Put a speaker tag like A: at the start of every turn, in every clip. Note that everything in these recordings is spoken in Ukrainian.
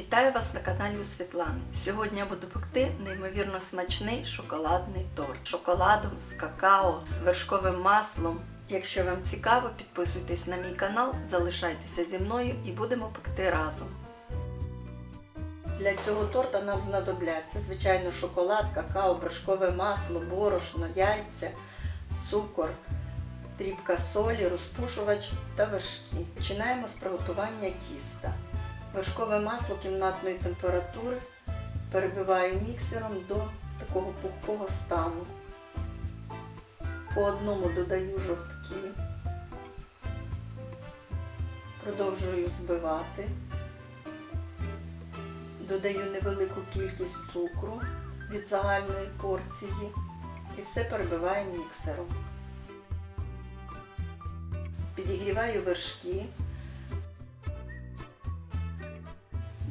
A: Вітаю вас на каналі у Світлани. Сьогодні я буду пекти неймовірно смачний шоколадний торт. Шоколадом з какао, з вершковим маслом. Якщо вам цікаво, підписуйтесь на мій канал, залишайтеся зі мною і будемо пекти разом. Для цього торта нам знадобляться, звичайно, шоколад, какао, вершкове масло, борошно, яйця, цукор, дрібка солі, розпушувач та вершки. Починаємо з приготування тіста. Вершкове масло кімнатної температури перебиваю міксером до такого пухкого стану. По одному додаю жовтки, продовжую збивати, додаю невелику кількість цукру від загальної порції і все перебиваю міксером. Підігріваю вершки.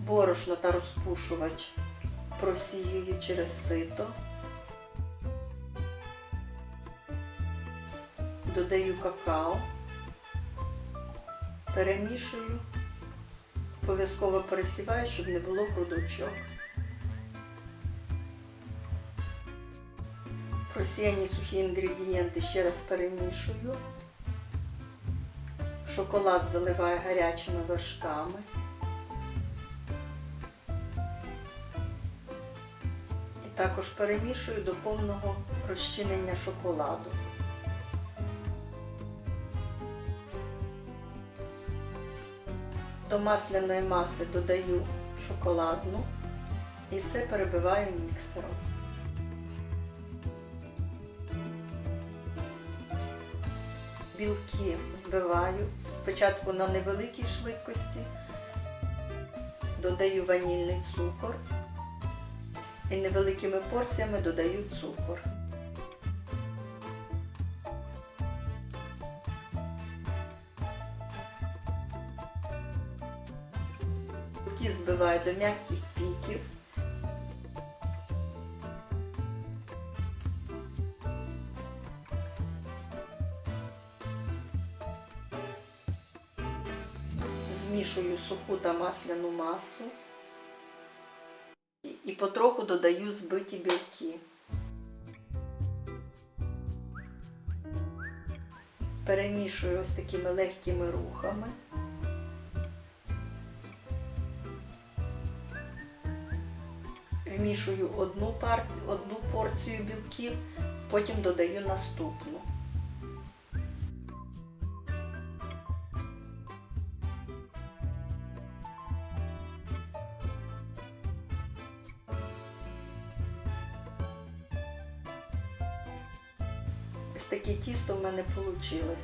A: Борошно та розпушувач просіюю через сито, додаю какао, перемішую, обов'язково пересіваю, щоб не було грудочок. Просіяні сухі інгредієнти ще раз перемішую. Шоколад заливаю гарячими вершками. Також перемішую до повного розчинення шоколаду. До масляної маси додаю шоколадну і все перебиваю міксером. Білки збиваю спочатку на невеликій швидкості, додаю ванільний цукор і невеликими порціями додаю цукор. Білки збиваю до м'яких піків. Змішую суху та масляну масу і потроху додаю збиті білки. Перемішую ось такими легкими рухами. Вмішую одну, партію, одну порцію білків, потім додаю наступну. Ось таке тісто в мене вийшло.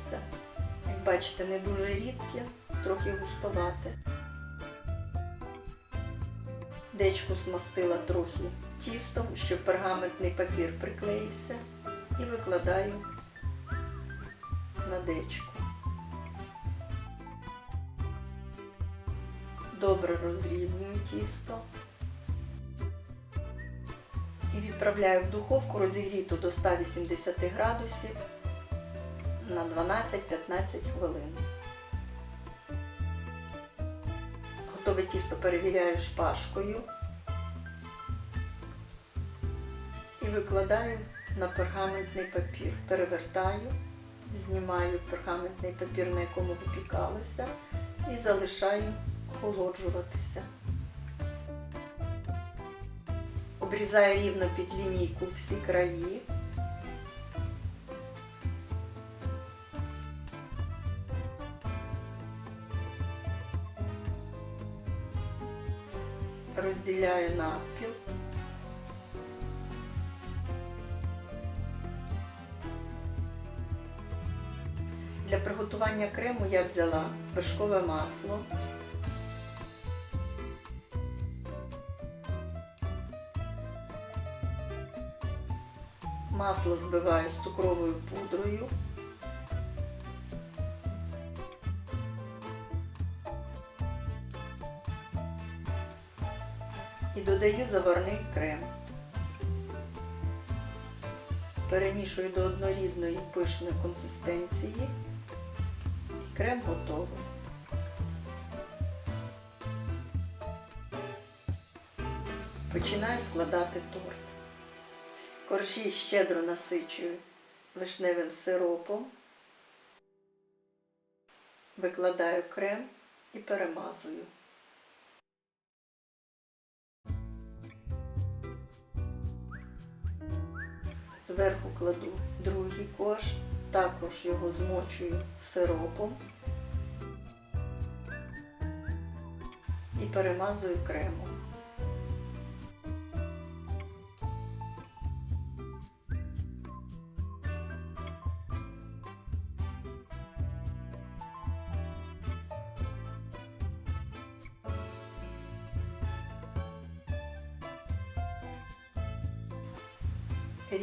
A: Як бачите, не дуже рідке, трохи густовате. Дечку змастила трохи тістом, щоб пергаментний папір приклеївся і викладаю на дечку. Добре розрівнюю тісто відправляю в духовку розігріту до 180 градусів на 12-15 хвилин. Готове тісто перевіряю шпажкою і викладаю на пергаментний папір. Перевертаю, знімаю пергаментний папір, на якому випікалося, і залишаю охолоджуватися. Обрізаю рівно під лінійку всі краї. Розділяю навпіл. Для приготування крему я взяла вершкове масло, Масло збиваю з цукровою пудрою. І додаю заварний крем. Перемішую до однорідної пишної консистенції і крем готовий. Починаю складати торт. Коржі щедро насичую вишневим сиропом, викладаю крем і перемазую. Зверху кладу другий корж, також його змочую сиропом і перемазую кремом.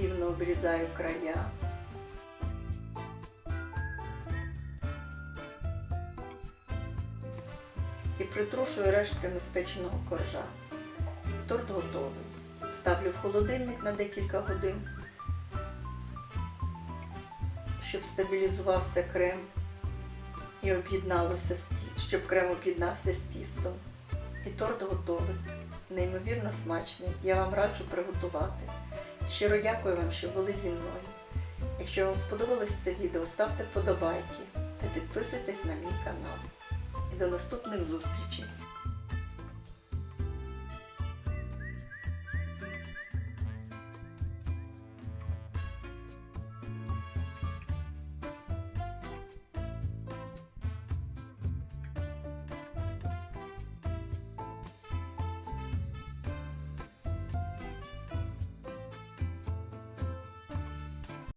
A: Рівно обрізаю края. І притрушую рештками спеченого коржа. Торт готовий. Ставлю в холодильник на декілька годин, щоб стабілізувався крем і об'єдналося з ті, щоб крем об'єднався з тістом. І торт готовий. Неймовірно смачний. Я вам раджу приготувати. Щиро дякую вам, що були зі мною. Якщо вам сподобалось це відео, ставте вподобайки та підписуйтесь на мій канал. І до наступних зустрічей!